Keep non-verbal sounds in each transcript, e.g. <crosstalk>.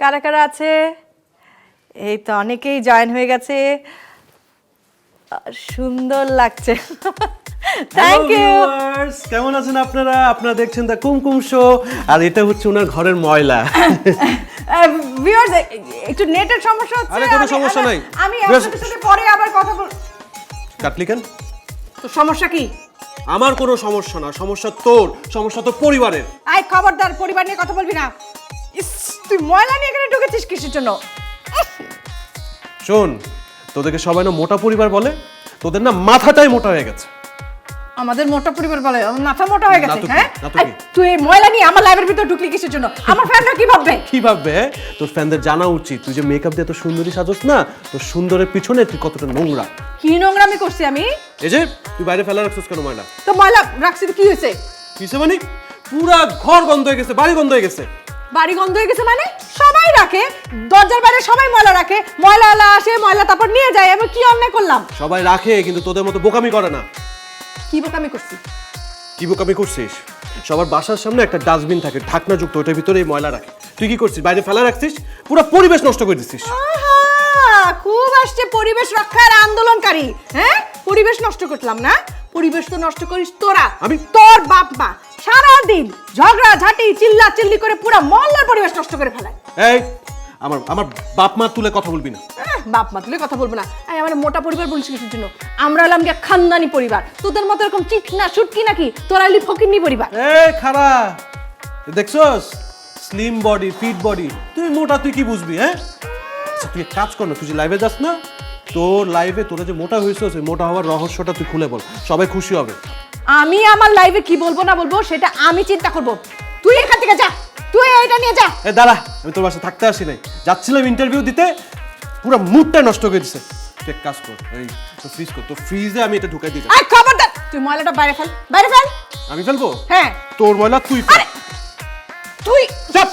কারা কারা আছে? এই তো অনেকেই জয়েন হয়ে গেছে। সুন্দর লাগছে। থ্যাংক ইউ কেমন আছেন আপনারা? আপনারা দেখছেন দ্য কুমকুম শো আর এটা হচ্ছে ওনার ঘরের ময়লা। ভিউয়ার্স একটু নেটের সমস্যা হচ্ছে। আরে কোনো সমস্যা নাই। আমি আপনাদের সাথে পরে আবার কথা বল কাটলি কেন? তো সমস্যা কি? আমার কোনো সমস্যা না সমস্যা তোর সমস্যা তোর পরিবারের। আই খবরদার পরিবার নিয়ে কথা বলবি না। ইস তুই ময়লা নিয়ে এখানে ঢুকেছিস কিসের জন্য? শোন তোদেরকে সবাই না মোটা পরিবার বলে তোদের না মাথাটাই মোটা হয়ে গেছে। আমাদের মোটা পরিবার বলে মাথা মোটা হয়ে গেছে হ্যাঁ। তুই এই ময়লা নিয়ে আমার লাইভের ভিতর ঢুকলি কিসের জন্য? আমার ফ্যানরা কি ভাববে? কি ভাববে হ্যাঁ? তোর ফ্যানদের জানা উচিত তুই যে মেকআপ দিয়ে এত সুন্দরী সাজস না তোর সুন্দরের পিছনে তুই কতটা নোংরা। কি নোংরামি করছি আমি? এই যে তুই বাইরে ফেলা রাখছিস কেন ময়লা? তো ময়লা রাখছি তো কি হয়েছে? কিসে মানে? পুরা ঘর গন্ধ হয়ে গেছে বাড়ি গন্ধ হয়ে গেছে। বাড়ি গন্ধ হয়ে গেছে মানে? সবাই রাখে দরজার বাইরে সবাই ময়লা রাখে ময়লা আলা আসে ময়লা তারপর নিয়ে যায় আমি কি অন্যায় করলাম? সবাই রাখে কিন্তু তোদের মতো বোকামি করে না। কি বোকামি করছি কি বোকামি করছিস? সবার বাসার সামনে একটা ডাস্টবিন থাকে ঢাকনা যুক্ত ওটার ভিতরে ময়লা রাখে। তুই কি করছিস? বাইরে ফেলা রাখছিস? পুরো পরিবেশ নষ্ট করে দিচ্ছিস খুব আসছে পরিবেশ রক্ষার আন্দোলনকারী হ্যাঁ? পরিবেশ নষ্ট করলাম না? পরিবেশ তো নষ্ট করিস তোরা। আমি? তোর বাপ মা সারাদিন ঝগড়া ঝাঁটি চিল্লা চিল্লি করে পুরো মহল্লার পরিবেশ নষ্ট করে ফেলায়। এই আমার আমার বাপ মা তুলে কথা বলবি না। বাপ মা তুলে কথা বলব না। এই আমার মোটা পরিবার বলিস কিসের জন্য। আমরা হলাম গিয়ে খানদানি পরিবার। তোদের মতো এরকম চিকনা শুটকি নাকি? তোরা হলি ফকিরনি পরিবার। এই খারা। দেখছস? স্লিম বডি ফিট বডি তুই মোটা তুই কি বুঝবি হ্যাঁ? আচ্ছা, তুই কাজ কর না তুই লাইভে যাস না তোর লাইভে তোরা যে মোটা হয়েছিস ওই মোটা হওয়ার রহস্যটা তুই খুলে বল। সবাই খুশি হবে। আমি আমার লাইভে কি বলব না বলব সেটা আমি চিন্তা করব। তুই এখান থেকে যা তুই এটা নিয়ে যা। এ দাঁড়া আমি তোর বাসায় থাকতে আসি নাই। যাচ্ছিলাম ইন্টারভিউ দিতে পুরো মুডটা নষ্ট করে দিছে। তুই এক কাজ কর এই তো ফ্রিজ কর। তো ফ্রিজে আমি এটা ঢুকাই দিই আয় খবরদার তুই ময়লাটা বাইরে ফেল বাইরে ফেল। আমি ফেলব? হ্যাঁ। তোর ময়লা তুই আরে তুই চাপ!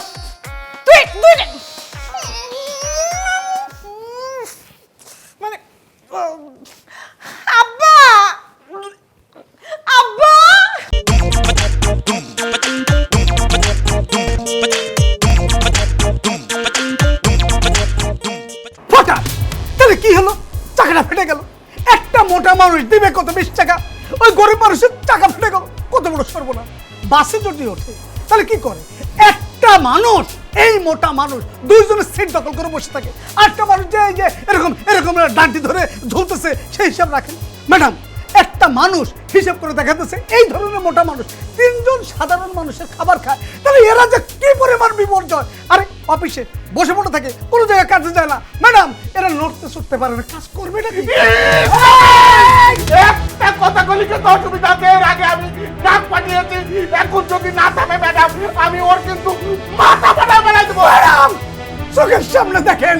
মানুষ দিবে কত বিশ টাকা? ওই গরিব মানুষের চাকা ফেটে গেল। কত বড় সর্বনা বাসে যদি ওঠে, তাহলে কি করে? একটা মানুষ, এই মোটা মানুষ দুইজনের সিট দখল করে বসে থাকে। আরেকটা মানুষ যে যে এরকম এরকম ডান্টি ধরে ঝুলতেছে, সেই হিসাব রাখেন। ম্যাডাম, একটা মানুষ হিসাব করে দেখাতেছে, এই ধরনের মোটা মানুষ, তিনজন সাধারণ মানুষের খাবার খায়। তাহলে এরা যে কি পরিমাণ বিপর্যয়? আরে, অফিসে বসে পড়ে থাকে কোনো জায়গায় কাজে যায় না। ম্যাডাম এরা লড়তে চড়তে পারে না। কাজ করবে নাকি? একটা কথা কলিকে তো অসুবিধা আছে এর আগে আমি ডাক পাঠিয়েছি এখন যদি না থামে ম্যাডাম আমি ওর কিন্তু মাথা ফাটা বেড়াই দেবো। ম্যাডাম চোখের সামনে দেখেন।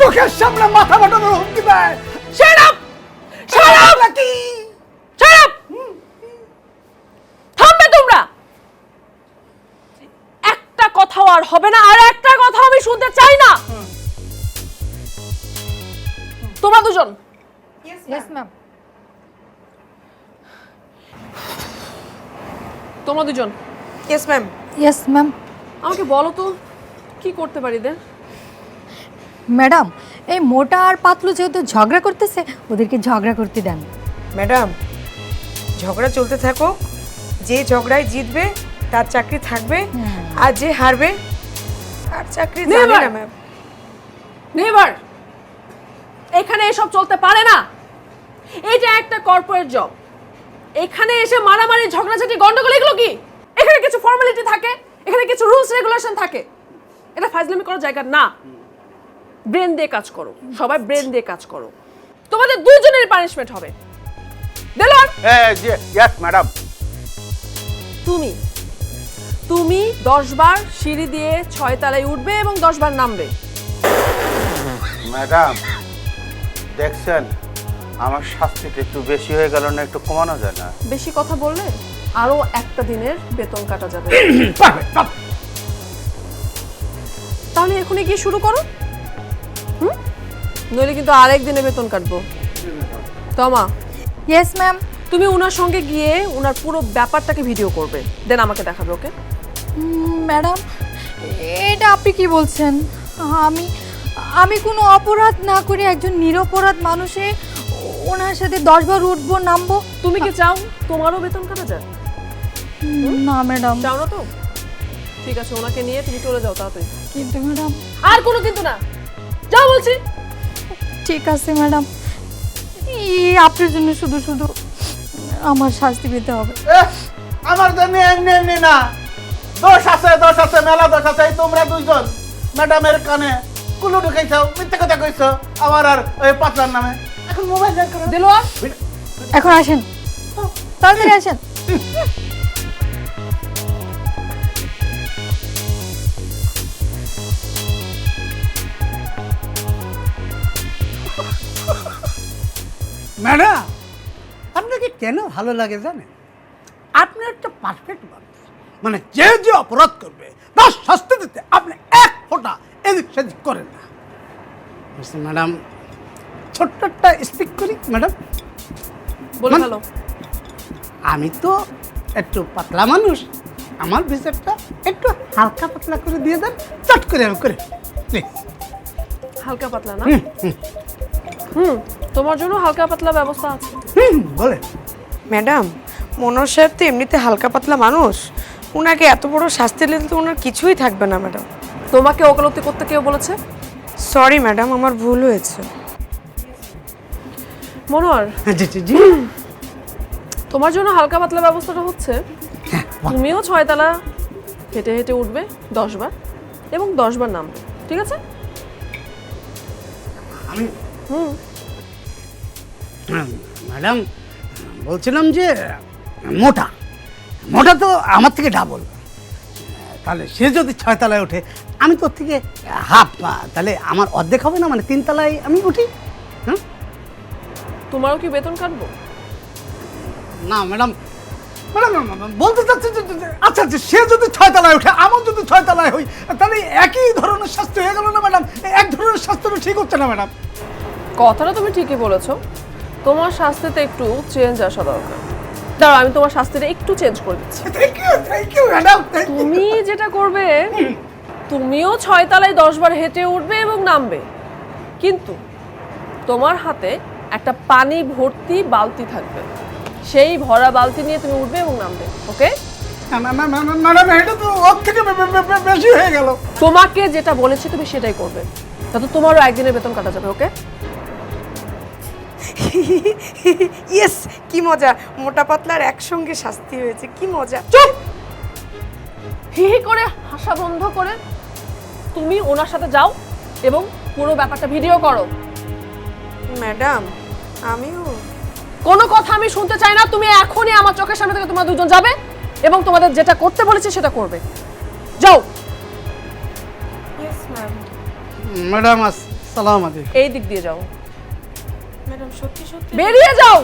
চোখের সামনে মাথা ফাটানোর হুমকি দেয়! Shut up! নাকি! থামবে তোমরা। একটা কথাও আর হবে না আর কথা আমি শুনতে চাই না। তোমরা দুজন? ইয়েস ম্যাম তোমরা দুজন? ইয়েস ম্যাম ইয়েস ম্যাম আমাকে বলো তো কি করতে পারি দে ম্যাডাম এই মোটা আর পাতলু যেহেতু ঝগড়া করতেছে ওদেরকে ঝগড়া করতে দেন। ম্যাডাম ঝগড়া চলতে থাকো যে ঝগড়ায় জিতবে তার চাকরি থাকবে আর যে হারবে তার চাকরি. যাবে না ম্যাম নেভার! এখানে এসব চলতে পারে না। এটা একটা কর্পোরেট জব এখানে এসে মারামারি ঝগড়াঝাটি গন্ডগোল এগুলো কি? এখানে কিছু ফর্মালিটি থাকে এখানে কিছু রুলস রেগুলেশন থাকে। এটা ফাজলামি করার জায়গা না। ব্রেন দিয়ে কাজ করো। সবাই ব্রেন দিয়ে কাজ করো। তোমাদের দুজনের পানিশমেন্ট হবে। দেলোয়ার! ইয়েস ম্যাডাম তুমি। তুমি দশ বার সিঁড়ি দিয়ে ছয় তলায় উঠবে এবং দশ বার নামবে। ম্যাডাম দেখছেন আমার শাস্তিটা একটু বেশি হয়ে গেল না একটু কমানো যায় না? বেশি কথা বললে আরও একটা দিনের বেতন কাটা যাবে। <coughs> তাহলে এখনই গিয়ে শুরু করো। হুম? নইলে কিন্তু আরেক দিনে বেতন কাটবো। তমা ইয়েস ম্যাম তুমি ওনার সঙ্গে গিয়ে ওনার পুরো ব্যাপারটাকে ভিডিও করবে। দেন আমাকে দেখাবে ওকে ম্যাডাম এটা আপনি কি বলছেন? আমি আমি কোনো অপরাধ না করে একজন নিরপরাধ মানুষে ওনার সাথে দশবার উঠবো নামবো? তুমি কি চাও তোমারও বেতন কাটা যায়? না ম্যাডাম। চাও না তো? ঠিক আছে ওনাকে নিয়ে তুমি চলে যাও তাড়াতাড়ি। কিন্তু ম্যাডাম। আর কোনো কিন্তু না। যাও বলছি। ঠিক আছে ম্যাডাম। এই আপনার জন্য শুধু শুধু আমার শাস্তি পেতে হবে। আমার জন্য এমনি এমনি না। দোষ আছে দোষ আছে মেলা দোষ আছে এই তোমরা দুইজন। ম্যাডামের কানে কুলু ঢুকাইছো মিথ্যে কথা কইছো আমার আর ওই পাতলার নামে। এখন মোবাইল বের করো। দেলোয়ার এখন আসেন। তাড়াতাড়ি আসেন। ম্যাডাম আপনাকে কেন ভালো লাগে জানেন? আপনি একটা পারফেক্ট মানুষ মানে যে যে অপরাধ করবে তার শাস্তি দিতে আপনি এক ফোঁটা এদিক সেদিক করেন না। ম্যাডাম? ছোট্ট একটা স্পিক করি ম্যাডাম। বলে মানে- ভালো আমি তো একটু পাতলা মানুষ আমার বিচারটা একটু হালকা পাতলা করে দিয়ে দেন চট করে আমি করে হালকা পাতলা না? হুম তোমার জন্য হালকা পাতলা ব্যবস্থা আছে। হুম বলে ম্যাডাম মনোজ সাহেব তো এমনিতে হালকা পাতলা মানুষ। ওনাকে এত বড় শাস্তি দিলে তো ওনার কিছুই থাকবে না ম্যাডাম। তোমাকে ওকালতি করতে কেউ বলেছে? সরি ম্যাডাম আমার ভুল হয়েছে। মনোয়ার জি জি জি। তোমার জন্য হালকা পাতলা ব্যবস্থাটা হচ্ছে। তুমিও ছয়তলা হেঁটে হেঁটে উঠবে দশ বার এবং দশ বার নামবে ঠিক আছে? আমি হুম। হ্যাঁ, ম্যাডাম বলছিলাম যে মোটা। মোটা তো আমার থেকে ডাবল তাহলে সে যদি ছয় তলায় ওঠে আমি তোর থেকে হাফ তাহলে আমার অর্ধেক হবে না? মানে তিন তলায় আমি উঠি। হ্যাঁ তোমারও কি বেতন কাটবো? না ম্যাডাম। ম্যাডাম বলতে চাচ্ছি আচ্ছা আচ্ছা সে যদি ছয় তলায় ওঠে আমার যদি ছয় তলায় হই তাহলে একই ধরনের শাস্তি হয়ে গেল না ম্যাডাম? এক ধরনের তো ঠিক হচ্ছে না ম্যাডাম। কথাটা তুমি ঠিকই বলেছ। তোমার শাস্তিতে একটু চেঞ্জ আসা দরকার। দাঁড়াও আমি তোমার শাস্তিটা একটু চেঞ্জ করে দিচ্ছি। Thank you thank you madam তুমি যেটা করবে তুমিও ছয় তলায় দশ বার হেঁটে উঠবে এবং নামবে। কিন্তু তোমার হাতে একটা পানি ভর্তি বালতি থাকবে। সেই ভরা বালতি নিয়ে তুমি উঠবে এবং নামবে ওকে? ম্যাডাম এটা তো ওর থেকে বে- বে- বে- বে- বেশি হয়ে গেল। তোমাকে যেটা বলেছি তুমি সেটাই করবে। তাতে তোমারও একদিনের বেতন কাটা যাবে ওকে? <laughs> ইয়েস কি মজা। মোটা পাতলার একসঙ্গে শাস্তি হয়েছে কি মজা। চুপ! হি হি করে হাসা বন্ধ করে তুমি ওনার সাথে যাও এবং পুরো ব্যাপারটা ভিডিও করো। ম্যাডাম আমিও। কোনো কথা আমি শুনতে চাই না তুমি এখনই আমার চোখের সামনে থেকে তোমরা দুজন যাবে এবং তোমাদের যেটা করতে বলেছি সেটা করবে। যাও। ইয়েস ম্যাম ম্যাডাম আসসালাম আলাইকুম। এই দিক দিয়ে যাও। ম্যাডাম সত্যি সত্যি। বেরিয়ে যাও!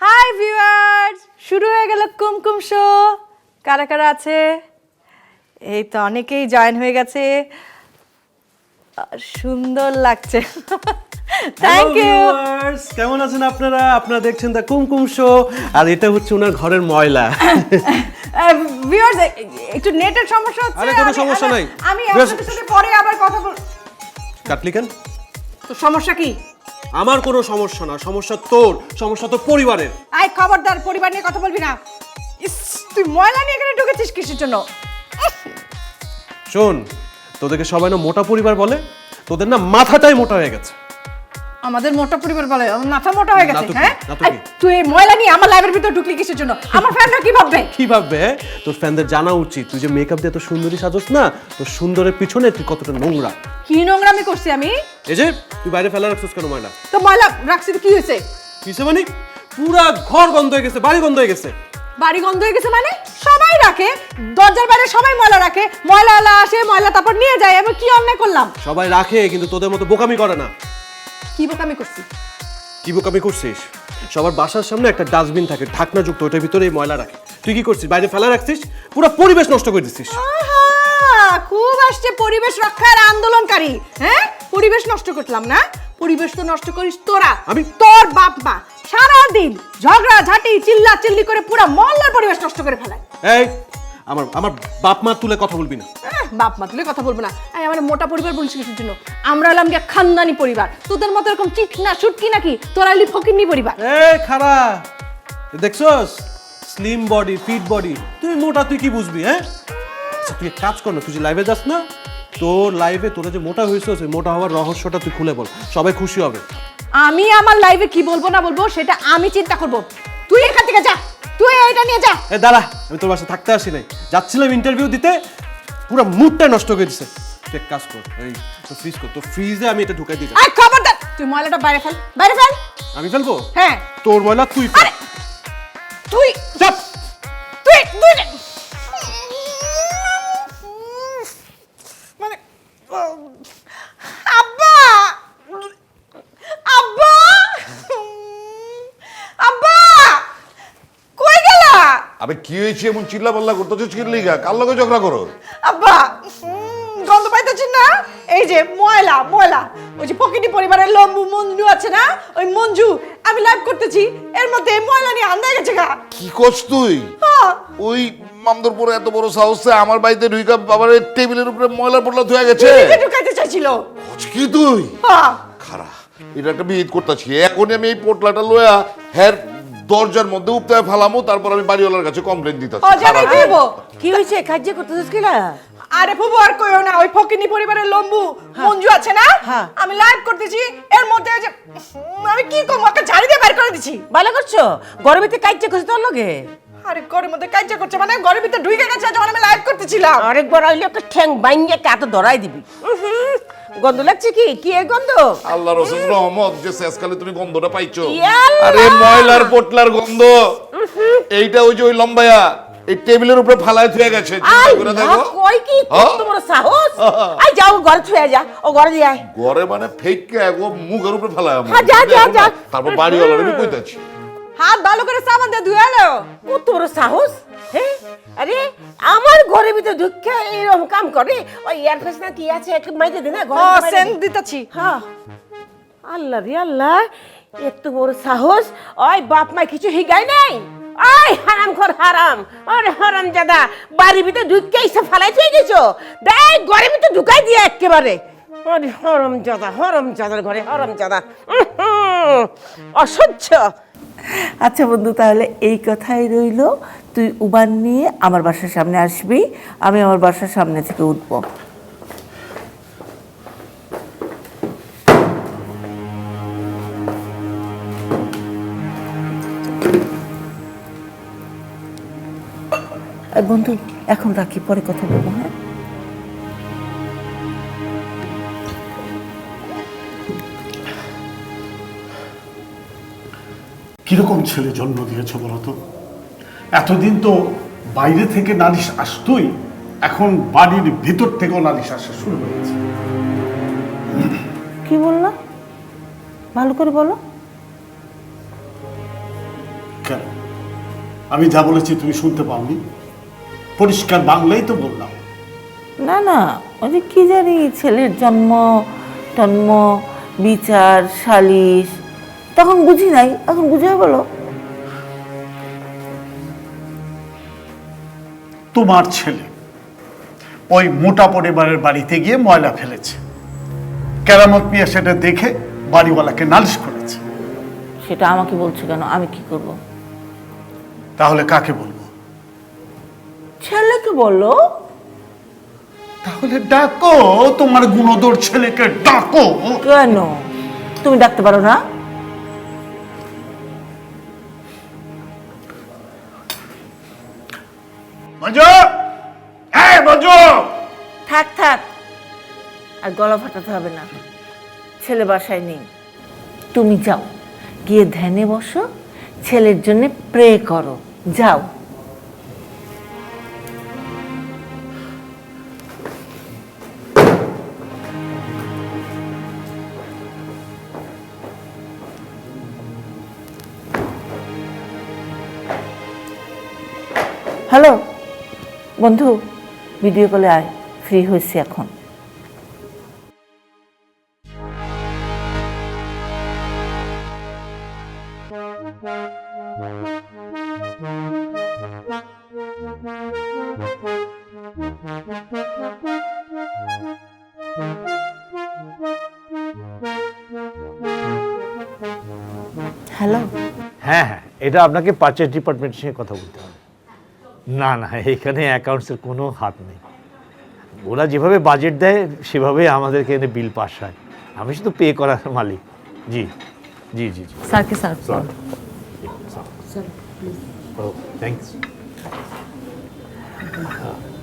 হাই ভিউয়ার্স শুরু হয়ে গেল কুমকুম শো কারা কারা আছে? এই তো অনেকেই জয়েন হয়ে গেছে। সুন্দর লাগছে। থ্যাংক ইউ কেমন আছেন আপনারা? আপনারা দেখছেন দা কুমকুম শো আর এটা হচ্ছে ওনার ঘরের ময়লা। <laughs> ভিউয়ার্স একটু নেটের সমস্যা হচ্ছে। আরে কোনো সমস্যা নাই। আমি আপনাদের সাথে পরে আবার কথা বল কাটলি কেন? তো সমস্যা কি? আমার কোনো সমস্যা না সমস্যা তোর সমস্যা তো পরিবারের। আই খবরদার পরিবার নিয়ে কথা বলবি না। ইস তুই ময়লা নিয়ে এখানে ঢুকেছিস কিসের জন্য? শোন তোদেরকে সবাই না মোটা পরিবার বলে? তোদের না মাথাটাই মোটা হয়ে গেছে। আমাদের মোটা পরিবার বলে মাথা মোটা হয়ে গেছে হ্যাঁ? তো। তুই এই ময়লা নিয়ে আমার লাইভের ভিতর ঢুকলি কিসের জন্য? আমার ফ্যানরা কি ভাববে? কি ভাববে হ্যাঁ? তোর ফ্যানদের জানা উচিত তুই যে মেকআপ দিয়ে এত সুন্দরী সাজস না তোর সুন্দরের পিছনে তুই কতটা নোংরা। কি নোংরামি করছি আমি? এই যে তুই বাইরে ফেলা রাখছিস কেন ময়লা? তো ময়লা রাখছি তো কি হয়েছে? কিসে মানে? পুরা ঘর গন্ধ হয়ে গেছে বাড়ি গন্ধ হয়ে গেছে। বাড়ি গন্ধ হয়ে গেছে মানে? সবাই রাখে দরজার বাইরে সবাই ময়লা রাখে ময়লা আলা আসে ময়লা তারপর নিয়ে যায় আমি কি অন্যায় করলাম? সবাই রাখে কিন্তু তোদের মতো বোকামি করে না। কি বোকামি করছি কি বোকামি করছিস? সবার বাসার সামনে একটা ডাস্টবিন থাকে ঢাকনা যুক্ত ওটার ভিতরে এই ময়লা রাখে। তুই কি করছিস? বাইরে ফেলা রাখছিস? পুরো পরিবেশ নষ্ট করে দিচ্ছিস আহা, খুব আসছে পরিবেশ রক্ষার আন্দোলনকারী হ্যাঁ? পরিবেশ নষ্ট করলাম না? পরিবেশ তো নষ্ট করিস তোরা। আমি? তোর বাপ মা সারাদিন ঝগড়া ঝাঁটি চিল্লা চিল্লি করে পুরো মহল্লার পরিবেশ নষ্ট করে ফেলায়। এই আমার আমার বাপ মা তুলে কথা বলবি না। আহ, বাপ মা তুলে কথা বলব না। এই আমার মোটা পরিবার বলছি কিসের জন্য। আমরা হলাম গিয়ে খানদানি পরিবার। তোদের মতো এরকম চিকনা শুটকি নাকি? তোরা হলি ফকিরনি পরিবার। এই খারা! দেখছস? স্লিম বডি ফিট বডি তুই মোটা তুই কি বুঝবি হ্যাঁ? আচ্ছা, তুই এক কাজ কর না তুই যে লাইভে যাস না তোর লাইভে তোরা যে মোটা হয়েছে সেই মোটা হওয়ার রহস্যটা তুই খুলে বল। সবাই খুশি হবে। আমি আমার লাইভে কি বলব না বলব সেটা আমি চিন্তা করব। তুই এখান থেকে যা তুই এটা নিয়ে যা। এ দাঁড়া। আমি তোর বাসায় থাকতে আসি নাই। যাচ্ছিলাম ইন্টারভিউ দিতে পুরো মুডটা নষ্ট করে দিছে। তুই এক কাজ কর এই তো ফ্রিজ কর। তো ফ্রিজে আমি এটা ঢুকাই দিই আয় খবরদার তুই ময়লাটা বাইরে ফেল বাইরে ফেল। আমি ফেলব? হ্যাঁ। তোর ময়লা তুই ফেল। আরে তুই চাপ! তুই তুই মানে আব্বা! আব্বা! আব্বা! আবে কি হয়েছে? এমন চিল্লা পাল্লা করতেছিস কি লিগা? কার লগে ঝগড়া করো? আব্বা উম, গন্ধ পাইতেছি না? এই যে ময়লা ময়লা। ওই যে পকেটি পরিবারের লম্বু মঞ্জু আছে না? ওই মঞ্জু আমি লাইভ করতেছি। এর মধ্যে এই ময়লা নিয়ে আন্দা গেছে গা। কি করছ তুই? হ্যাঁ। ওই মামদরপুরে এত বড় সাহসে আমার বাড়িতে ঢুইকা বাবার এই টেবিলের উপরে ময়লা পড়লা ধুয়ে গেছে? এদিকে ঢুকাইতে চাইছিল। কি তুই? হ্যাঁ। খারা এটা একটা বিহিত করতেছি। এখনই আমি এই পোটলাটা লয়া হ্যার দরজার মধ্যে উপতায় ফালামো তারপর আমি বাড়িওয়ালার কাছে কমপ্লেন দিতেছি। ও জানাই দিব কি হয়েছে কার্য করতেছিস কিনা আরে ফুবু আর কইও না ওই ফকিনি পরিবারের লম্বু মঞ্জু আছে না? হ্যাঁ। আমি লাইভ করতেছি এর মধ্যে যে আমি কি করব? ওকে ঝাড়ি দিয়ে বের করে দিছি। ভালো করছ? গরমেতে কার্য করছ তোর লগে? আরে ঘরের মধ্যে কাজ করছে মানে ঘরের ভিতরে ঢুকে গেছে যখন আমি লাইভ করতেছিলাম। আরেকবার আইলে ওকে ঠ্যাং বাইঙ্গে কাতে ধরাই দিবি। গন্ধ লাগছে কি? কি এর গন্ধ? আল্লাহ রসুল রহমত যে শেষকালে তুমি গন্ধটা পাইছো। আরে ময়লার পোটলার গন্ধ। এইটা ওই যে ওই লম্বায়া এই টেবিলের উপরে ফালায় থুয়ে গেছে। করে দেখো। কই কি? কত বড় সাহস? আই যাও ঘরে ছুঁয়ে যা ও ঘরে আয়। ঘরে মানে ফেক ও মুখের উপরে ফেলায় আমার। হ্যাঁ, যা, যা, যা। তারপর বাড়িওয়ালার আমি কইতাছি। হাত ভালো করে সাবান দিয়ে ধুয়ে এলো কত বড় সাহস? হ্যাঁ আরে আমার ঘরের ভিতরে ঢুকে এরকম কাম করে? ওই এয়ার ফ্রেশনার কি আছে? একটু মাইতে দে না ঘরে সেন্ট দিতেছি। হ্যাঁ। আল্লাহ রে আল্লাহ এত বড় সাহস। ওই বাপ মা কিছু হিগাই নাই? আই হারাম খর হারাম। আরে হারাম জাদা বাড়ির ভিতরে ঢুকে এসে ফালাই থয়ে গেছো? দেখ ঘরের ভিতরে ঢুকাই দিয়ে একেবারে। আরে হরম জাদা হরম জাদার ঘরে হরম জাদা। অসহ্য। আচ্ছা বন্ধু তাহলে এই কথাই রইল। তুই উবান নিয়ে আমার বাসার সামনে আসবি, আমি আমার বাসার সামনে থেকে উঠবো। বন্ধু, এখন রাখি, পরে কথা বলব হ্যাঁ? কীরকম ছেলে জন্ম দিয়েছ বলতো এতদিন তো বাইরে থেকে নালিশ আসতোই এখন বাড়ির ভিতর থেকেও নালিশ আসা শুরু হয়েছে। কি বললা? ভালো করে বলো। কেন? আমি যা বলেছি তুমি শুনতে পাওনি। পরিষ্কার বাংলাই তো বললাম। না না ওই যে কি জানি ছেলের জন্ম টন্ম বিচার সালিশ তখন বুঝি নাই এখন বুঝে বলো। তোমার ছেলে। ওই মোটা পরিবারের বাড়িতে গিয়ে ময়লা ফেলেছে। কেরামত মিয়া সেটা দেখে বাড়িওয়ালাকে নালিশ করেছে। সেটা আমাকে বলছো কেন? আমি কি করব? তাহলে কাকে বলব? ছেলেকে বলো। তাহলে ডাকো তোমার গুণদর ছেলেকে ডাকো। কেন? তুমি ডাকতে পারো না? মজু এই মজু থাক থাক। আর গলা ফাটাতে হবে না। ছেলে বাসায় নেই। তুমি যাও। গিয়ে ধ্যানে বসো। ছেলের জন্য প্রে করো। যাও। বন্ধু ভিডিও কলে আয় ফ্রি হয়েছি এখন। হ্যালো হ্যাঁ হ্যাঁ এটা আপনাকে পারচেজ ডিপার্টমেন্টের সঙ্গে কথা বলতে হবে। না না এখানে অ্যাকাউন্টসের কোনো হাত নেই। ওরা যেভাবে বাজেট দেয় সেভাবে আমাদেরকে এনে বিল পাস হয়। আমি শুধু পে করার মালিক। জি জি জি জি। স্যারকে স্যার। ও থ্যাংকস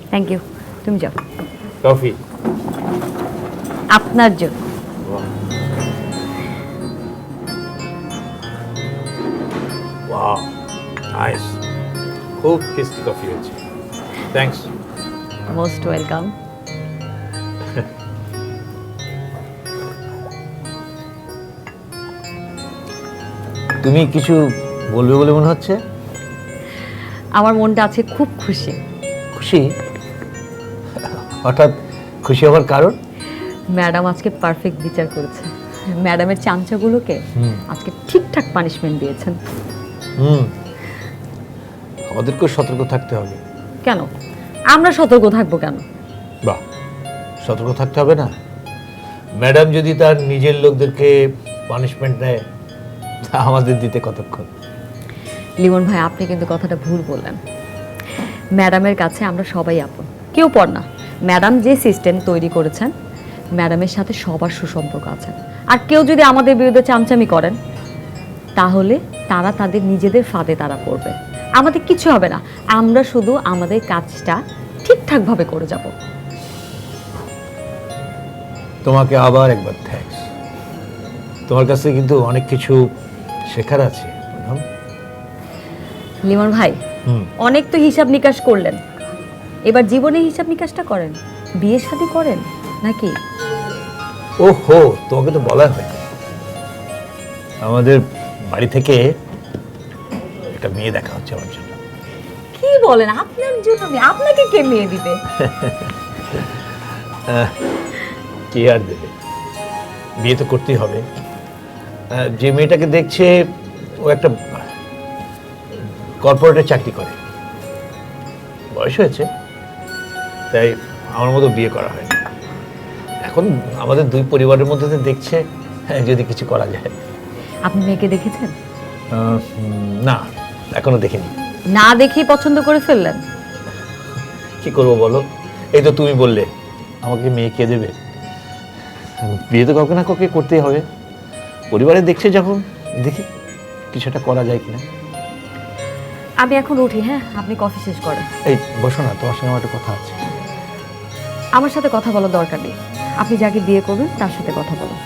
থ্যাংক ইউ তুমি যাও। কফি আপনার জন্য। ওয়াও নাইস খুব টেস্টি কফি হয়েছে। থ্যাংকস মোস্ট ওয়েলকাম তুমি কিছু বলবে বলে মনে হচ্ছে? আমার মনটা আছে খুব খুশি। খুশি? হঠাৎ খুশি হওয়ার কারণ? ম্যাডাম আজকে পারফেক্ট বিচার করেছে। ম্যাডামের চামচাগুলোকে আজকে ঠিকঠাক পানিশমেন্ট দিয়েছেন। হুম। আমাদেরকেও সতর্ক থাকতে হবে। কেন? আমরা সতর্ক থাকব কেন? বাহ সতর্ক থাকতে হবে না। ম্যাডাম যদি তার নিজের লোকদেরকে পানিশমেন্ট দেয় তা আমাদের দিতে কতক্ষণ? লিমন ভাই আপনি কিন্তু কথাটা ভুল বললেন। ম্যাডামের কাছে আমরা সবাই আপন কেউ পর না। ম্যাডাম যে সিস্টেম তৈরি করেছেন ম্যাডামের সাথে সবার সুসম্পর্ক আছে। আর কেউ যদি আমাদের বিরুদ্ধে চামচামি করেন তাহলে তারা তাদের নিজেদের ফাঁদে তারা পড়বে। আমাদের কিছু হবে না। আমরা শুধু আমাদের কাজটা ঠিকঠাকভাবে করে যাব। তোমাকে আবার একবার থ্যাঙ্কস তোমার কাছে কিন্তু অনেক কিছু শেখার আছে লিমন ভাই হুম। অনেক তো হিসাব নিকাশ করলেন। এবার জীবনে হিসাব নিকাশটা করেন। বিয়ে শাদী করেন? নাকি? ও হো তোমাকে তো বলা হয় আমাদের বাড়ি থেকে একটা মেয়ে দেখা হচ্ছে আমার জন্য। কি বলেন? আপনার জন্য মেয়ে? আপনাকে কে মেয়ে দিবে? <laughs> কে আর দেবে? বিয়ে তো করতেই হবে। যে মেয়েটাকে দেখছে ও একটা কর্পোরেটে চাকরি করে। বয়স হয়েছে তাই আমার মতো বিয়ে করা হয় এখন আমাদের দুই পরিবারের মধ্যে দেখছে হ্যাঁ, যদি কিছু করা যায়। আপনি মেয়েকে দেখেছেন? না। এখনও দেখিনি। না দেখেই পছন্দ করে ফেললেন। কি করব বলো? এই তো তুমি বললে আমাকে মেয়ে কে দেবে? বিয়ে তো কাউকে না কাউকে করতেই হবে। পরিবারে দেখছে যখন দেখি কিছুটা করা যায় কিনা। আমি এখন উঠি হ্যাঁ? আপনি কফি শেষ করেন। এই বসো না তোমার সঙ্গে আমার একটা কথা আছে। আমার সাথে কথা বলার দরকার নেই। আপনি যাকে বিয়ে করবেন তার সাথে কথা বলুন।